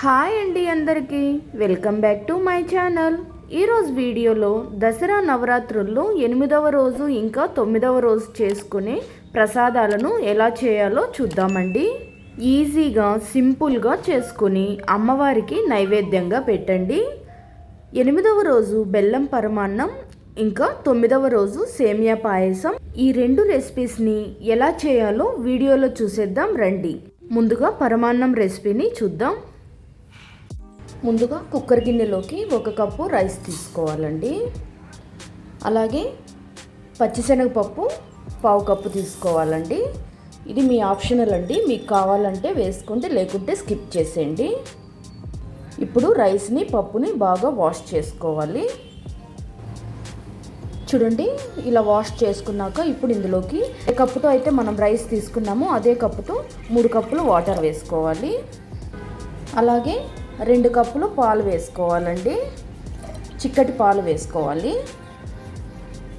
Hi అండి అందరికీ. Welcome back to my channel. ఈరోజు వీడియోలో దసరా నవరాత్రుల్లో ఎనిమిదవ రోజు ఇంకా తొమ్మిదవ రోజు చేసుకునే ప్రసాదాలను ఎలా చేయాలో చూద్దామండి. ఈజీగా సింపుల్గా చేసుకుని అమ్మవారికి నైవేద్యంగా పెట్టండి. ఎనిమిదవ రోజు బెల్లం పరమాన్నం ఇంకా తొమ్మిదవ రోజు సేమియా పాయసం. ఈ రెండు రెసిపీస్ని ఎలా చేయాలో వీడియోలో చూసేద్దాం రండి. ముందుగా పరమాన్నం రెసిపీని చూద్దాం. ముందుగా కుక్కర్ గిన్నెలోకి ఒక కప్పు రైస్ తీసుకోవాలండి. అలాగే పచ్చిశనగపప్పు పావు కప్పు తీసుకోవాలండి. ఇది మీ ఆప్షనల్ అండి. మీకు కావాలంటే వేసుకుంటే లేకుంటే స్కిప్ చేసేయండి. ఇప్పుడు రైస్ని పప్పుని బాగా వాష్ చేసుకోవాలి. చూడండి ఇలా వాష్ చేసుకున్నాక ఇప్పుడు ఇందులోకి ఏ కప్పుతో అయితే మనం రైస్ తీసుకున్నామో అదే కప్పుతో మూడు కప్పులు వాటర్ వేసుకోవాలి. అలాగే రెండు కప్పులు పాలు వేసుకోవాలండి. చిక్కటి పాలు వేసుకోవాలి.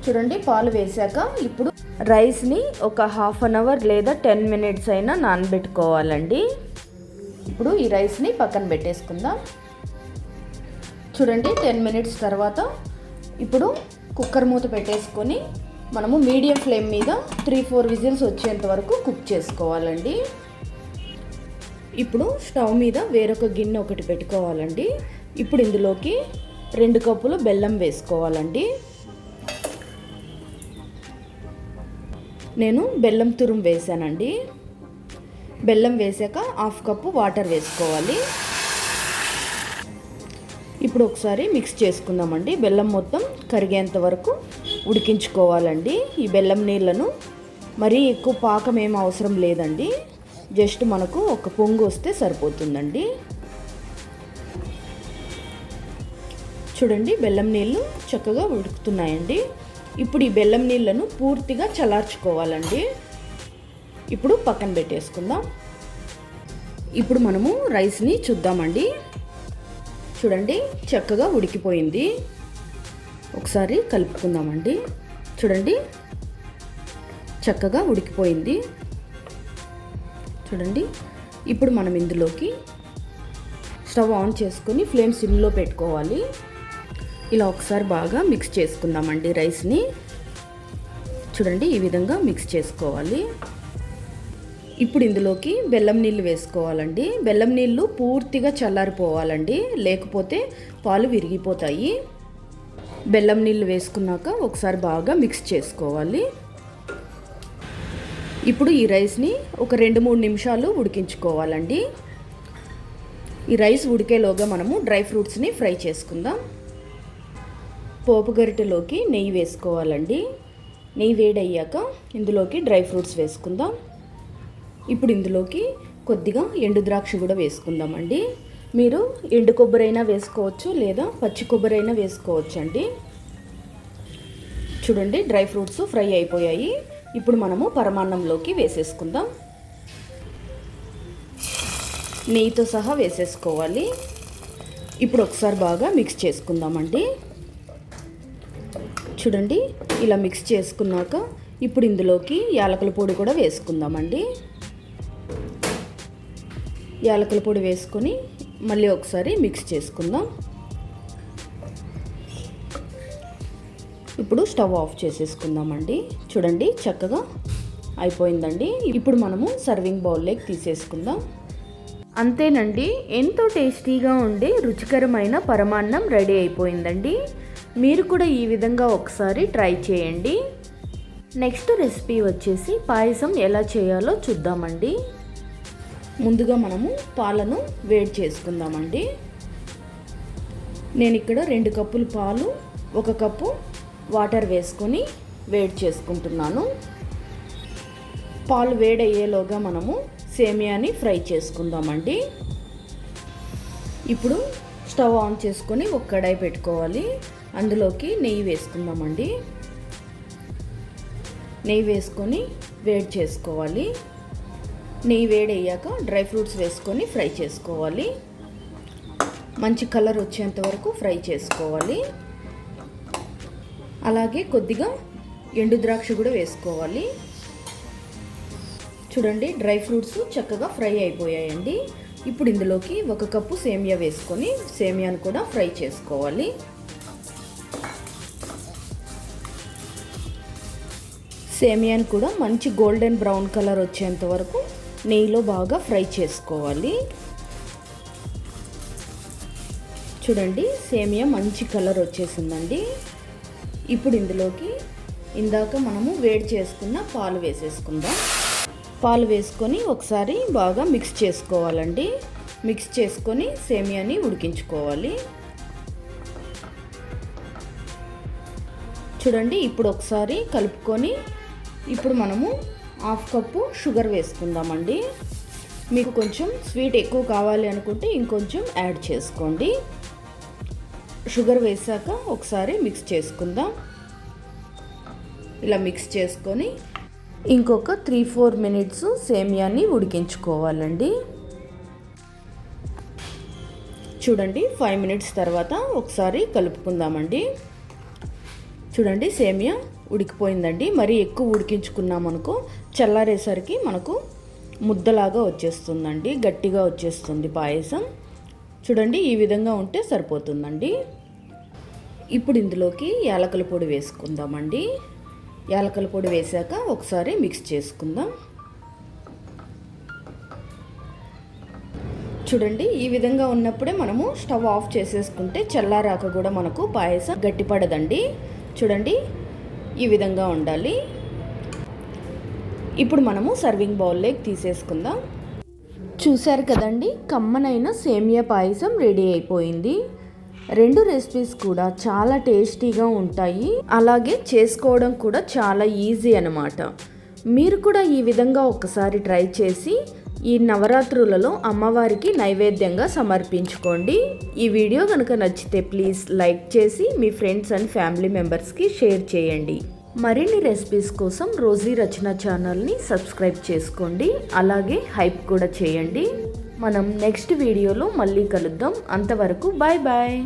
చూడండి పాలు వేసాక ఇప్పుడు రైస్ని ఒక హాఫ్ అన్ అవర్ లేదా టెన్ మినిట్స్ అయినా నానబెట్టుకోవాలండి. ఇప్పుడు ఈ రైస్ని పక్కన పెట్టేసుకుందాం. చూడండి టెన్ మినిట్స్ తర్వాత ఇప్పుడు కుక్కర్ మూత పెట్టేసుకొని మనము మీడియం ఫ్లేమ్ మీద త్రీ ఫోర్ విజిల్స్ వచ్చేంత వరకు కుక్ చేసుకోవాలండి. ఇప్పుడు స్టవ్ మీద వేరొక గిన్నె ఒకటి పెట్టుకోవాలండి. ఇప్పుడు ఇందులోకి రెండు కప్పులు బెల్లం వేసుకోవాలండి. నేను బెల్లం తురుము వేసానండి. బెల్లం వేసాక హాఫ్ కప్పు వాటర్ వేసుకోవాలి. ఇప్పుడు ఒకసారి మిక్స్ చేసుకుందామండి. బెల్లం మొత్తం కరిగేంత వరకు ఉడికించుకోవాలండి. ఈ బెల్లం నీళ్ళను మరీ ఎక్కువ పాకం ఏం అవసరం లేదండి. జస్ట్ మనకు ఒక పొంగు వస్తే సరిపోతుందండి. చూడండి బెల్లం నీళ్ళు చక్కగా ఉడుకుతున్నాయండి. ఇప్పుడు ఈ బెల్లం నీళ్ళను పూర్తిగా చల్లార్చుకోవాలండి. ఇప్పుడు పక్కన పెట్టేసుకుందాం. ఇప్పుడు మనము రైస్ని చూద్దామండి. చూడండి చక్కగా ఉడికిపోయింది. ఒకసారి కలుపుకుందామండి. చూడండి చక్కగా ఉడికిపోయింది. చూడండి. ఇప్పుడు మనం ఇందులోకి స్టవ్ ఆన్ చేసుకొని ఫ్లేమ్ సిమ్లో పెట్టుకోవాలి. ఇలా ఒకసారి బాగా మిక్స్ చేసుకుందామండి రైస్ని. చూడండి ఈ విధంగా మిక్స్ చేసుకోవాలి. ఇప్పుడు ఇందులోకి బెల్లం నీళ్ళు వేసుకోవాలండి. బెల్లం నీళ్ళు పూర్తిగా చల్లారిపోవాలండి. లేకపోతే పాలు విరిగిపోతాయి. బెల్లం నీళ్ళు వేసుకున్నాక ఒకసారి బాగా మిక్స్ చేసుకోవాలి. ఇప్పుడు ఈ రైస్ని ఒక రెండు మూడు నిమిషాలు ఉడికించుకోవాలండి. ఈ రైస్ ఉడికేలోగా మనము డ్రై ఫ్రూట్స్ని ఫ్రై చేసుకుందాం. పోపు గరిటెలోకి నెయ్యి వేసుకోవాలండి. నెయ్యి వేడయ్యాక ఇందులోకి డ్రై ఫ్రూట్స్ వేసుకుందాం. ఇప్పుడు ఇందులోకి కొద్దిగా ఎండు ద్రాక్ష కూడా వేసుకుందామండి. మీరు ఎండు కొబ్బరి అయినా వేసుకోవచ్చు లేదా పచ్చి కొబ్బరి అయినా వేసుకోవచ్చు అండి చూడండి డ్రై ఫ్రూట్స్ ఫ్రై అయిపోయాయి. ఇప్పుడు మనము పరమాన్నంలోకి వేసేసుకుందాం. నెయ్యితో సహా వేసేసుకోవాలి. ఇప్పుడు ఒకసారి బాగా మిక్స్ చేసుకుందామండి. చూడండి ఇలా మిక్స్ చేసుకున్నాక ఇప్పుడు ఇందులోకి యాలకుల పొడి కూడా వేసుకుందామండి. యాలకుల పొడి వేసుకొని మళ్ళీ ఒకసారి మిక్స్ చేసుకుందాం. ఇప్పుడు స్టవ్ ఆఫ్ చేసేసుకుందామండి. చూడండి చక్కగా అయిపోయిందండి. ఇప్పుడు మనము సర్వింగ్ బౌల్లోకి తీసేసుకుందాం. అంతేనండి ఎంతో టేస్టీగా ఉండే రుచికరమైన పరమాన్నం రెడీ అయిపోయిందండి. మీరు కూడా ఈ విధంగా ఒకసారి ట్రై చేయండి. నెక్స్ట్ రెసిపీ వచ్చేసి పాయసం ఎలా చేయాలో చూద్దామండి. ముందుగా మనము పాలను వేడి చేసుకుందామండి. నేను ఇక్కడ రెండు కప్పులు పాలు ఒక కప్పు వాటర్ వేసుకొని వేడి చేసుకుంటున్నాను. పాలు వేడయ్యేలోగా మనము సేమియాని ఫ్రై చేసుకుందామండి. ఇప్పుడు స్టవ్ ఆన్ చేసుకొని ఒక కడాయి పెట్టుకోవాలి. అందులోకి నెయ్యి వేసుకుందామండి. నెయ్యి వేసుకొని వేడి చేసుకోవాలి. నెయ్యి వేడయ్యాక డ్రై ఫ్రూట్స్ వేసుకొని ఫ్రై చేసుకోవాలి. మంచి కలర్ వచ్చేంత వరకు ఫ్రై చేసుకోవాలి. అలాగే కొద్దిగా ఎండు ద్రాక్ష కూడా వేసుకోవాలి. చూడండి డ్రై ఫ్రూట్స్ చక్కగా ఫ్రై అయిపోయాయండి. ఇప్పుడు ఇందులోకి ఒక కప్పు సేమియా వేసుకొని సేమియాను కూడా ఫ్రై చేసుకోవాలి. సేమియాను కూడా మంచి గోల్డెన్ బ్రౌన్ కలర్ వచ్చేంత వరకు నెయ్యిలో బాగా ఫ్రై చేసుకోవాలి. చూడండి సేమియా మంచి కలర్ వచ్చేసిందండి. ఇప్పుడు ఇందులోకి ఇందాక మనము వేడి చేసుకున్న పాలు వేసేసుకుందాం. పాలు వేసుకొని ఒకసారి బాగా మిక్స్ చేసుకోవాలండి. మిక్స్ చేసుకొని సేమియాని ఉడికించుకోవాలి. చూడండి ఇప్పుడు ఒకసారి కలుపుకొని ఇప్పుడు మనము హాఫ్ కప్పు షుగర్ వేసుకుందామండి. మీకు కొంచెం స్వీట్ ఎక్కువ కావాలి అనుకుంటే ఇంకొంచెం యాడ్ చేసుకోండి. షుగర్ వేసాక ఒకసారి మిక్స్ చేసుకుందాం. ఇలా మిక్స్ చేసుకొని ఇంకొక త్రీ ఫోర్ మినిట్స్ సేమియాని ఉడికించుకోవాలండి. చూడండి ఫైవ్ మినిట్స్ తర్వాత ఒకసారి కలుపుకుందామండి. చూడండి సేమియా ఉడికిపోయిందండి. మరీ ఎక్కువ ఉడికించుకున్నామనుకో చల్లారేసరికి మనకు ముద్దలాగా వచ్చేస్తుందండి గట్టిగా వచ్చేస్తుంది పాయసం. చూడండి ఈ విధంగా ఉంటే సరిపోతుందండి. ఇప్పుడు ఇందులోకి యాలకల పొడి వేసుకుందామండి. యాలకల పొడి వేసాక ఒకసారి మిక్స్ చేసుకుందాం. చూడండి ఈ విధంగా ఉన్నప్పుడే మనము స్టవ్ ఆఫ్ చేసేసుకుంటే చల్లారాక కూడా మనకు పాయసం గట్టిపడదండి. చూడండి ఈ విధంగా ఉండాలి. ఇప్పుడు మనము సర్వింగ్ బౌల్లోకి తీసేసుకుందాం. చూశారు కదండి కమ్మనైన సేమియా పాయసం రెడీ అయిపోయింది. రెండు రెసిపీస్ కూడా చాలా టేస్టీగా ఉంటాయి. అలాగే చేసుకోవడం కూడా చాలా ఈజీ అనమాట మీరు కూడా ఈ విధంగా ఒకసారి ట్రై చేసి ఈ నవరాత్రులలో అమ్మవారికి నైవేద్యంగా సమర్పించుకోండి. ఈ వీడియో కనుక నచ్చితే ప్లీజ్ లైక్ చేసి మీ ఫ్రెండ్స్ అండ్ ఫ్యామిలీ మెంబర్స్కి షేర్ చేయండి. మరిన్ని రెసిపీస్ కోసం రోజీ రచన ఛానల్ని సబ్స్క్రైబ్ చేసుకోండి. అలాగే హైప్ కూడా చేయండి. మనం నెక్స్ట్ వీడియోలో మళ్ళీ కలుద్దాం. అంతవరకు బాయ్ బాయ్